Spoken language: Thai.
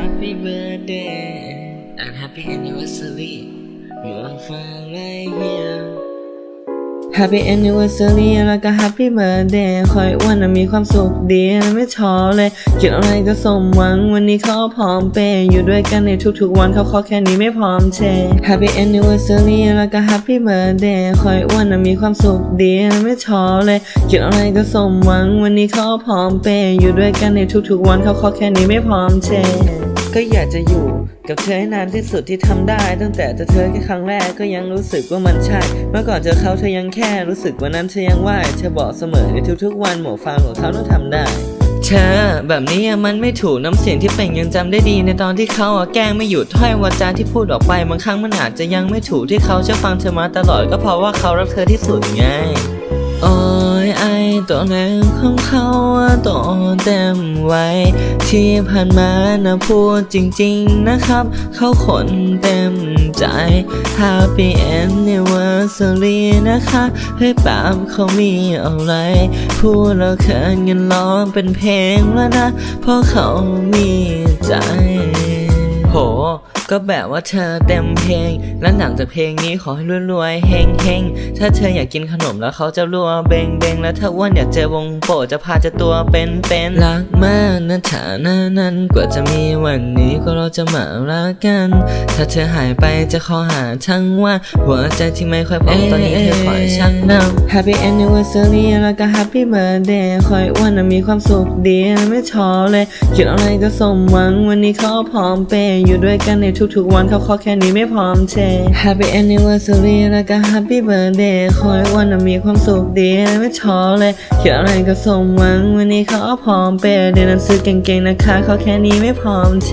Happy birthday and happy anniversary You are far right here Happy anniversary แล้วก็ Happy birthday คอยอ้วนนะมีความสุขดีนะไม่ท้อเลยคิดอะไรก็สมหวังวันนี้เขาพร้อมเปย์อยู่ด้วยกันในทุกๆวันเขาขอแค่นี้ไม่พร้อมเช Happy anniversary แล้วก็ Happy birthday คอยอ้วนนะมีความสุขดีนะไม่ท้อเลยคิดอะไรก็สมหวังวันนี้เขาพร้อมเปย์อยู่ด้วยกันในทุกๆวันเขาขอแค่นี้ไม่พร้อมเช ก็อยากจะอยู่กับเธอให้นานที่สุดที่ทำได้ ตั้งแต่เจอเธอแค่ครั้งแรกก็ยังรู้สึกว่ามันใช่ เมื่อก่อนเจอเขาเธอยังแค่รู้สึกว่านั้นเธอยังไหวเธอบอกเสมอในทุกๆ วันหมวกฟางของเขาต้องทำได้เธอแบบนี้มันไม่ถูกน้ำเสียงที่เป่งยังจำได้ดีในตอนที่เขาอะแกล้งไม่หยุดถ้อยวาจาที่พูดออกไปบางครั้งมันอาจจะยังไม่ถูกที่เขาจะฟังเธอมาตลอดก็เพราะว่าเขารักเธอที่สุดไง โอ้ยไอตัวแรงของเขาอะโตเต็มไว้ ที่ผ่านมานะพูดจริงๆนะครับ เขาคนเต็มใจ Happy Anniversary นะคะ ให้ปามเขามีอะไร พูดแล้วเขินเงินร้องเป็นเพลงแล้วนะ เพราะเขามีใจ ก็แบบว่าเธอเต็มเพลง และหลังจากเพลงนี้ขอให้รวยๆเฮงเฮงๆถ้าเธออยากกินขนมแล้วเขาจะรัวเบงเบงๆและถ้าอ้วนอยากเจอวงโปรดจะพาเจะตัวเป็นเป็นๆรักมากนะฐานะนั้นกว่าจะมีวันนี้ก็เราจะมารักกัน ถ้าเธอหายไปจะขอหาทั้งวันหัวใจที่ไม่ค่อยพร้อมตอนนี้เธอขอให้ชักนำ Happy Anniversary แล้วก็ Happy Birthday คอยอ้วนนะมีความสุขดีนะไม่ท้อเลยคิดอะไรก็สมหวังวันนี้เขาพร้อมเปย์อยู่ด้วยกันในทุกๆวันเขาขอแค่นี้ไม่พร้อมเช Happy Anniversary แล้วก็ Happy Birthday ขอให้วนนะมีความสุขดีไม่ท้อเลยคิดอะไรก็สมหวังวันนี้เขาพร้อมเปย์เดินหนังสือเก่งๆนะคะเขาแค่นี้ไม่พร้อมเช